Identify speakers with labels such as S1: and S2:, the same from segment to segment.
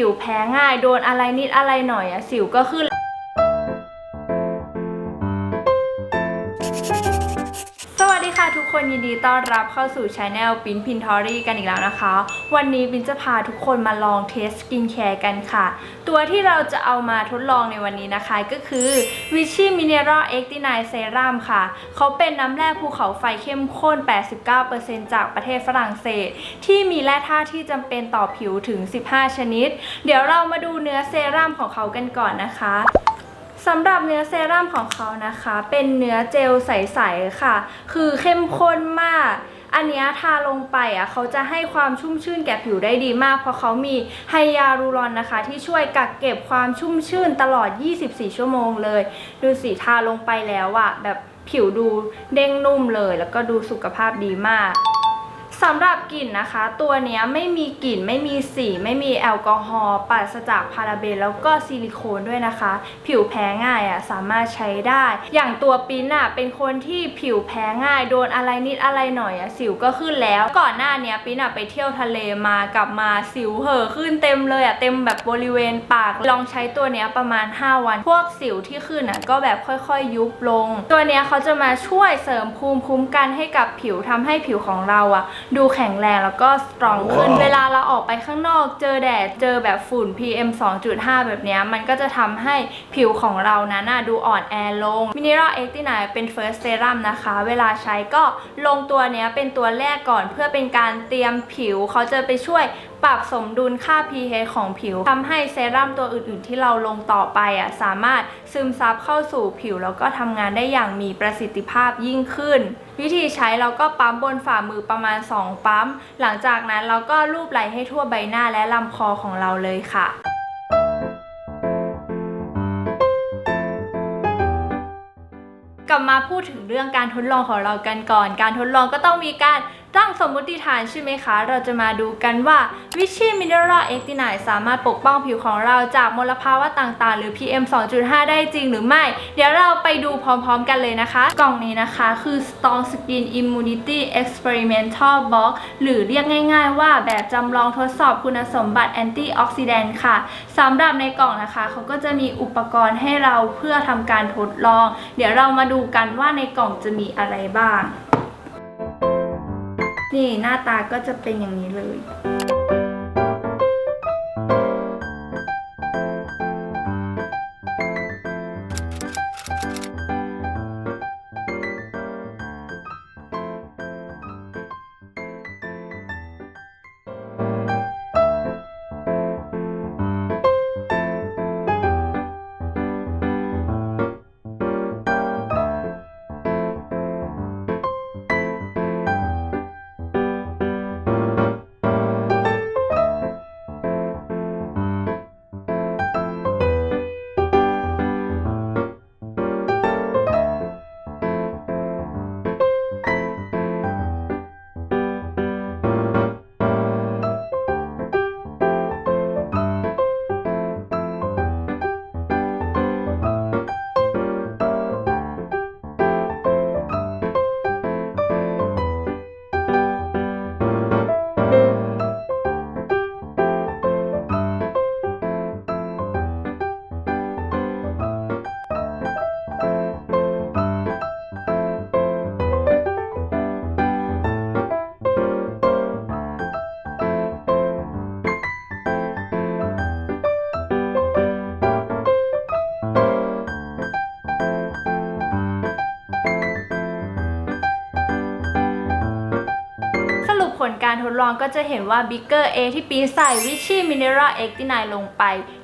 S1: ผิวแพ้ง่ายโดนอะไรนิดอะไรหน่อยอะสิวก็ขึ้น ค่ะทุกคนยินดีต้อนรับเข้าสู่ช anel ปิ้นพินทอรี่กันอีกแล้วนะคะ วันนี้บินจะพาทุกคนมาลองเทสสกินแคร์กันค่ะ ตัวที่เราจะเอามาทดลองในวันนี้นะคะ ก็คือ Vichy Mineral 89 Serum ค่ะ เขาเป็นน้ำแร่ภูเขาไฟเข้มข้น 89%จากประเทศฝรั่งเศส ที่มีแร่ธาตุที่จำเป็นต่อผิวถึง 15 ชนิด เดี๋ยวเรามาดูเนื้อเซรั่มของเขากันก่อนนะคะ สำหรับเนื้อเซรั่มของเขานะคะ เป็นเนื้อเจลใสๆค่ะ คือเข้มข้นมาก อันนี้ทาลงไปอะเขาจะให้ความชุ่มชื่นแก่ผิวได้ดีมาก เพราะเขามีไฮยาลูรอนนะคะ ที่ช่วยกักเก็บความชุ่มชื่นตลอด 24 ชั่วโมงเลย ดูสีทาลงไปแล้วอะแบบผิวดูเด้งนุ่มเลย แล้วก็ดูสุขภาพดีมาก สำหรับกลิ่นนะคะ ตัวนี้ไม่มีกลิ่นไม่มีสี ไม่มีแอลกอฮอล์ปราศจากพาราเบนแล้วก็ซิลิโคนด้วยนะคะ ผิวแพ้ง่ายอะสามารถใช้ได้ อย่างตัวปิ้นอะเป็นคนที่ผิวแพ้ง่าย โดนอะไรนิดอะไรหน่อยอะสิวก็ขึ้นแล้ว ก่อนหน้านี้ปิ้นอะไปเที่ยวทะเลมากลับมาสิวเห่อขึ้นเต็มเลยอะเต็มแบบบริเวณปากลองใช้ตัวนี้ประมาณ 5 วัน พวกสิวที่ขึ้นอะก็แบบค่อยๆ ยุบลง ตัวนี้เขาจะมาช่วยเสริมภูมิคุ้มกันให้กับผิวทำให้ผิวของเราอะดูแข็งแรงแล้วก็สตรองขึ้น เวลาเราออกไปข้างนอก เจอแดด เจอแบบฝุ่น PM 2.5 แบบเนี้ยมันก็จะทำให้ผิวของเรานั้นน่ะดูอ่อนแอลง Mineral 89เป็น First Serum นะคะ เวลาใช้ก็ลงตัวเนี้ยเป็นตัวแรกก่อนเพื่อเป็นการเตรียมผิวเขาจะไปช่วยปรับสมดุลค่า pH ของผิวทำให้เซรั่มตัวอื่นๆ ที่เราลงต่อไปอะสามารถซึมซับเข้าสู่ผิว แล้วก็ทำงานได้อย่างมีประสิทธิภาพยิ่งขึ้น วิธีใช้เราก็ปั๊มบนฝ่ามือประมาณ 2 ปั๊ม หลังจากนั้นเราก็ลูบไหลให้ทั่วใบหน้าและลำคอของเราเลยค่ะกลับมาพูดถึงเรื่องการทดลองของเรากันก่อน การทดลองก็ต้องมีการ ตั้งสมมติฐานใช่ไหมคะ เราจะมาดูกันว่าวิชีมินเนอรัลเอ็กติไนสามารถปกป้องผิวของเราจากมลภาวะต่างๆ หรือ PM 2.5 ได้จริงหรือไม่ เดี๋ยวเราไปดูพร้อมๆกันเลยนะคะ กล่องนี้นะคะคือ Strong Skin Immunity Experimental Box หรือเรียกง่ายๆว่าแบบจำลองทดสอบคุณสมบัติแอนตี้ออกซิแดนต์ค่ะสำหรับในกล่องนะคะ เขาก็จะมีอุปกรณ์ให้เราเพื่อทำการทดลอง เดี๋ยวเรามาดูกันว่าในกล่องจะมีอะไรบ้าง นี่หน้าตาก็จะเป็นอย่างนี้เลย การทดลองก็จะเห็นว่า b i g g e r A ที่ปีใส่ Vichy Mineral 89ลงไป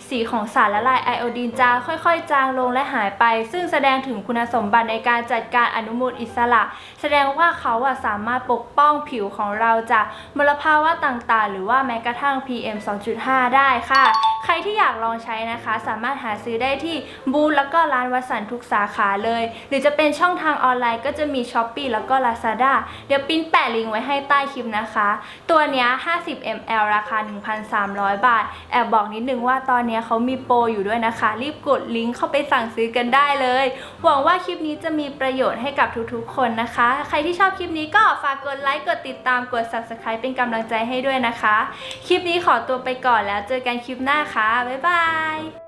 S1: สีของสารละลายไอโอดีนจะค่อยๆ จางลงและหายไป ซึ่งแสดงถึงคุณสมบัติในการจัดการอนุมูลอิสระ แสดงว่าเขาอะสามารถปกป้องผิวของเราจากมลภาวะต่างๆ หรือว่าแม้กระทั่ง PM 2.5 ได้ค่ะ ใครที่อยากลองใช้นะคะ สามารถหาซื้อได้ที่บูธแล้วก็ร้านวัสันทุกสาขาเลย หรือจะเป็นช่องทางออนไลน์ก็จะมี s h อ p e e แล้วก็ Lazada เดี๋ยวปิ้นแปะลิงก์ไว้ให้ใต้คลิปนะคะตัวเนี้ย 50 ml ราคา 1,300 บาท แอบบอกนิดนึงว่าตอนเนี้ยเขามีโปรอยู่ด้วยนะคะ รีบกดลิงก์เข้าไปสั่งซื้อกันได้เลย หวังว่าคลิปนี้จะมีประโยชน์ให้กับทุกๆ คนนะคะ ใครที่ชอบคลิปนี้ก็ฝากกดไลค์กดติดตามกด subscribe เป็นกำลังใจให้ด้วยนะคะ คลิปนี้ขอตัวไปก่อนแล้วเจอกันคลิปหน้าค่ะบ๊ายบาย